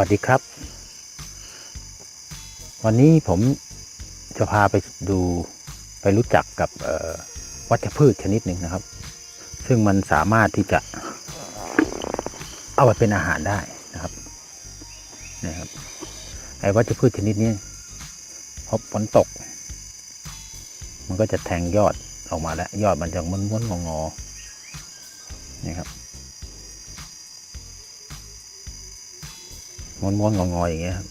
วัสดีครับ วันนี้ผมจะพาไปดูไปรู้จักกับวัชพืชชนิดหนึ่งนะครับ ซึ่งมันสามารถที่จะ เอาไปเป็นอาหารได้นะครับนะครับไอ้วัชพืชชนิดนี้พอฝนตก มันก็จะแทงยอดออกมาแล้ว ยอดมันจะม้วนๆงอๆนี่ครับ ม้วนๆงอๆอย่างเงี้ยครับ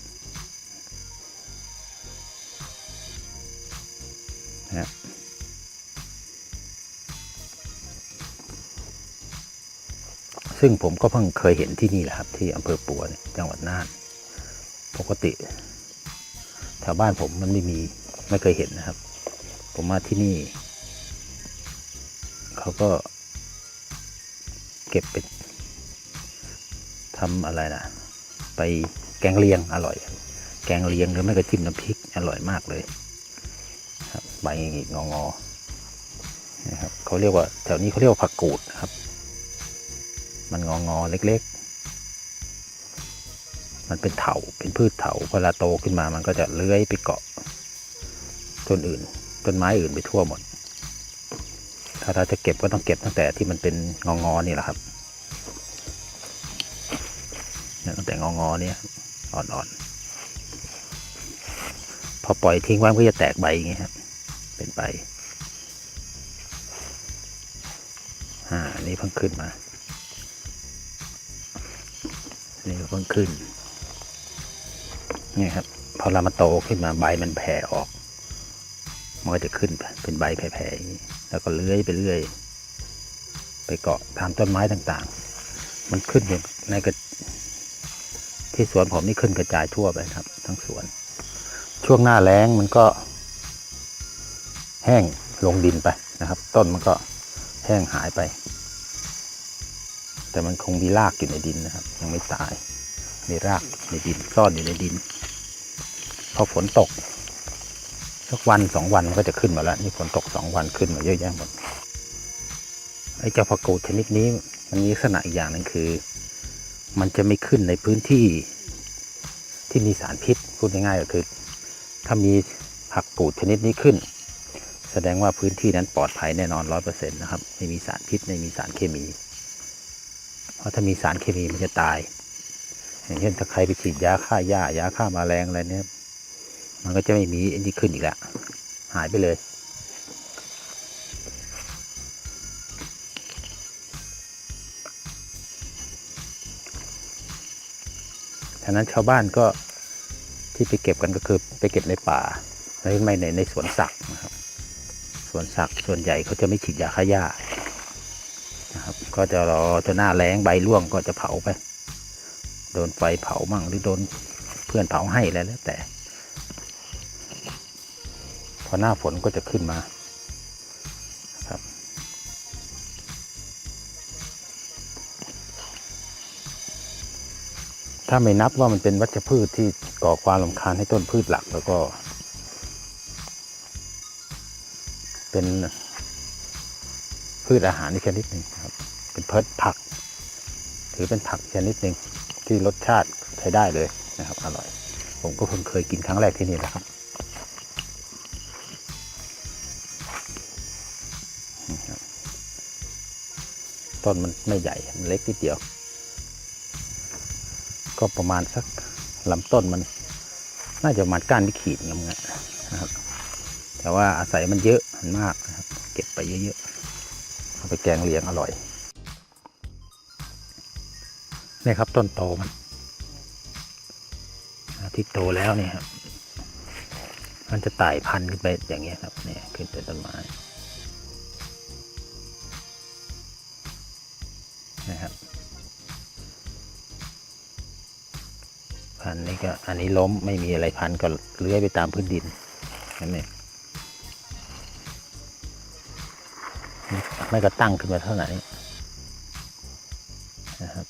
นะฮะซึ่งผมก็เพิ่งเคยเห็นที่นี่แหละครับ ที่อำเภอปัวเนี่ยจังหวัดน่าน ปกติ แถวบ้านผมมันไม่มีไม่เคยเห็นนะครับ ผมมาที่นี่ เขาก็เก็บไปทำอะไรนะ ไปแกงเลียงอร่อย แกงเลียงหรือไม่ก็จิ้มน้ำพริกอร่อยมากเลยครับใบงองอๆนะครับเขาเรียกว่าแถวนี้เขาเรียกว่าผักกูดนะครับ มันงองอเล็กๆ มันเป็นเถาเป็นพืชเถาเวลาโตขึ้นมามันก็จะเลื้อยไปเกาะต้นอื่นต้นไม้อื่นไปทั่วหมด ถ้าเราจะเก็บก็ต้องเก็บตั้งแต่ที่มันเป็นงองอนี่แหละครับ แต่งองอเนี่ยอ่อนๆ พอปล่อยทิ้งไว้มันก็จะแตกใบอย่างเงี้ยครับเป็นใบอ่านี่เพิ่งขึ้นมา นี่เพิ่งขึ้นนี่ครับพอเรามาโตขึ้นมาใบมันแผ่ออกมันก็จะขึ้นเป็นใบแผ่ๆอย่างนี้แล้วก็เลื้อยไปเรื่อย ไปเกาะตามต้นไม้ต่างๆ มันขึ้นอยู่ในกระ ที่สวนผมนี่ขึ้นกระจายทั่วไปครับ ทั้งสวน ช่วงหน้าแล้งมันก็ แห้งลงดินไปนะครับ ต้นมันก็แห้งหายไป แต่มันคงมีรากอยู่ในดินนะครับ ยังไม่ตายมีรากในดินซ่อนอยู่ในดินพอฝนตกสักวันสองวันมันก็จะขึ้นมาแล้ว นี่ฝนตกสองวันขึ้นมาเยอะแยะหมดไอ้เจ้าผักกูดชนิดนี้มันมีลักษณะอีกอย่างหนึ่งคือ มันจะไม่ขึ้นในพื้นที่ที่มีสารพิษพูดง่ายๆก็คือ ถ้ามีผักกูดชนิดนี้ขึ้น แสดงว่าพื้นที่นั้นปลอดภัยแน่นอนร้อยเปอร์เซ็นต์นะครับไม่มีสารพิษไม่มีสารเคมี เพราะถ้ามีสารเคมีมันจะตาย อย่างเช่นถ้าใครไปฉีดยาฆ่าหญ้ายาฆ่ามาแมลงอะไรเนี่ยมันก็จะไม่มีอันนี้ขึ้นอีกแล้วหายไปเลย ฉะนั้นชาวบ้านก็ที่ไปเก็บกันก็คือไปเก็บในป่าไม่ไม่ในในสวนสักนะครับ สวนสักส่วนใหญ่เขาจะไม่ฉีดยาฆ่าหญ้านะครับ ก็จะรอจนหน้าแล้งใบร่วงก็จะเผาไป โดนไฟเผามั่งหรือโดนเพื่อนเผาให้แล้วแต่ พอหน้าฝนก็จะขึ้นมา ถ้าไม่นับว่ามันเป็นวัชพืชที่ก่อความรำคาญให้ต้นพืชหลักแล้วก็ เป็นพืชอาหารอีกชนิดหนึ่งครับ เป็นเพิดผัก ถือเป็นผักชนิดหนึ่งที่รสชาติใช้ได้เลยนะครับ อร่อย ผมก็เพิ่งเคยกินครั้งแรกที่นี่แหละครับนี่ครับต้นมันไม่ใหญ่มันเล็กนิดเดียว ก็ประมาณสักลำต้นมัน น่าจะประมาณก้านไม่ขีดเงี้ยนะครับ แต่ว่าอาศัยมันเยอะมันมากนะครับ เก็บไปเยอะๆเอาไปแกงเลียงอร่อยนี่ครับต้นโตมันที่โตแล้วเนี่ยครับมันจะไต่พันขึ้นไปอย่างเงี้ยครับเนี่ยขึ้นเป็นต้นไม้ พันนี้ก็อันนี้ล้มไม่มีอะไรพันก็เลื้อยไปตามพื้นดินนั่นเองไม่ก็ตั้งขึ้นมาเท่าไหร่นะครับ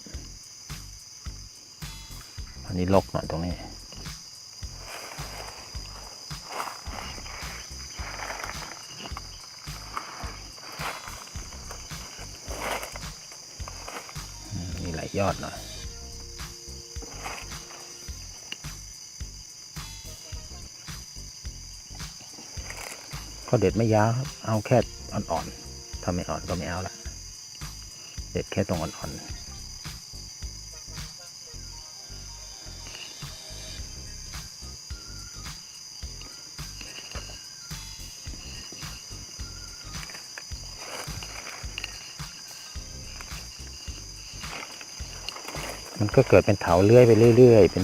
อันนี้ลกหน่อยตรงนี้มีหลายยอดหน่อย ก็เด็ดไม่ยาวครับ เอาแค่อ่อนๆถ้าไม่อ่อนก็ไม่เอาละเด็ดแค่ตรงอ่อนๆมันก็เกิดเป็นเถาเลื้อยไปเรื่อยๆ เป็น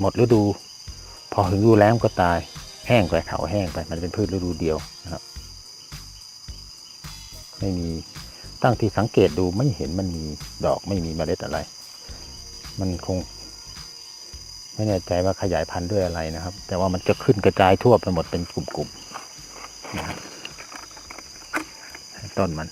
หมดฤดู พอถึงฤดูแล้งก็ตาย แห้งไปเถาแห้งไป มันเป็นพืชฤดูเดียวนะครับ ไม่มีตั้งที่สังเกตดูไม่เห็นมันมีดอกไม่มีเมล็ดอะไร มันคง ไม่แน่ใจว่าขยายพันธุ์ด้วยอะไรนะครับ แต่ว่ามันจะขึ้นกระจายทั่วไปหมดเป็นกลุ่มๆนะครับต้นมัน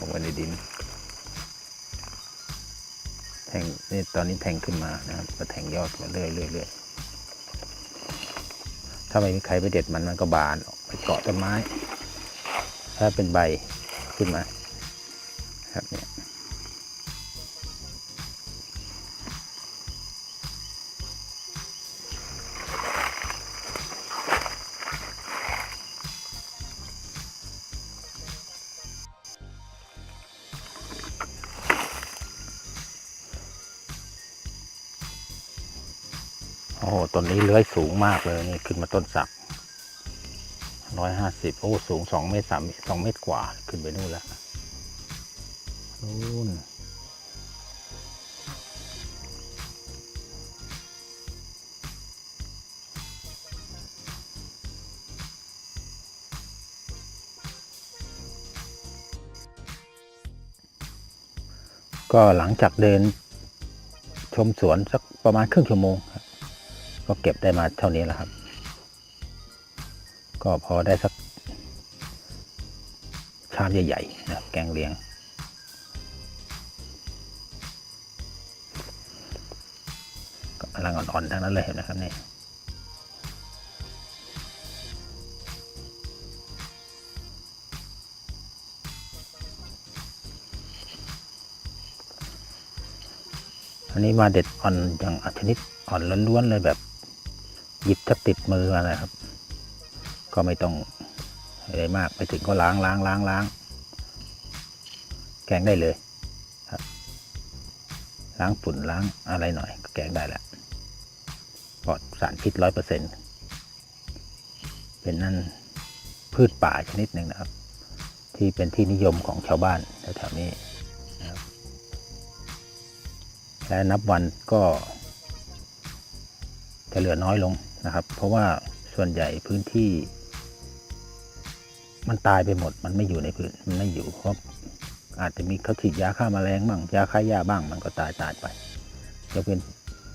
ลงไปในดิน แทงนี่ตอนนี้แทงขึ้นมานะครับก็แทงยอดมาเรื่อยเรื่อยเรื่อยถ้าไม่มีใครไปเด็ดมันมันก็บานออกไปเกาะต้นไม้ ถ้าเป็นใบขึ้นมา ครับเนี่ย โอ้โหต้นนี้เลื้อยสูงมากเลยนี่ขึ้นมาต้นสักร้อยห้าสิบโอ้สูงสองเมตรสามสองเมตรกว่าขึ้นไปนู่นแล้วนู่นก็หลังจากเดินชมสวนสักประมาณครึ่งชั่วโมง ก็เก็บได้มาเท่านี้แหละครับ ก็พอได้สักชามใหญ่ๆนะแกงเลียง ก็กำลังอ่อนๆทั้งนั้นเลยเห็นไหมครับเนี่ยอันนี้มาเด็ดอ่อนอย่างชนิดอ่อนล้วนๆเลยแบบ หยิบจะติดมือมาเลยครับ ก็ไม่ต้องอะไรมากไปถึงก็ล้างล้างล้างล้างแกงได้เลยครับล้างฝุ่นล้างอะไรหน่อยก็แกงได้แล้วปลอดสารพิษร้อยเปอร์เซ็นเป็นนั่นพืชป่าชนิดหนึ่งนะครับ ที่เป็นที่นิยมของชาวบ้านแถวๆนี้นะครับและนับวันก็จะเหลือน้อยลง นะครับ เพราะว่าส่วนใหญ่พื้นที่ มันตายไปหมด มันไม่อยู่ในพื้นมันไม่อยู่เพราะอาจจะมีเขาฉีดยาฆ่าแมลงบ้างยาฆ่าหญ้าบ้าง มันก็ตายตายไปยกเป็น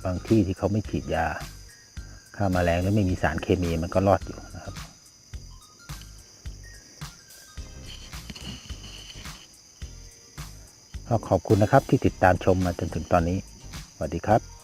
บางที่ที่เขาไม่ฉีดยาฆ่าแมลงแล้วไม่มีสารเคมีมันก็รอดอยู่นะครับก็ขอบคุณนะครับที่ติดตามชมมาจนถึงตอนนี้ สวัสดีครับ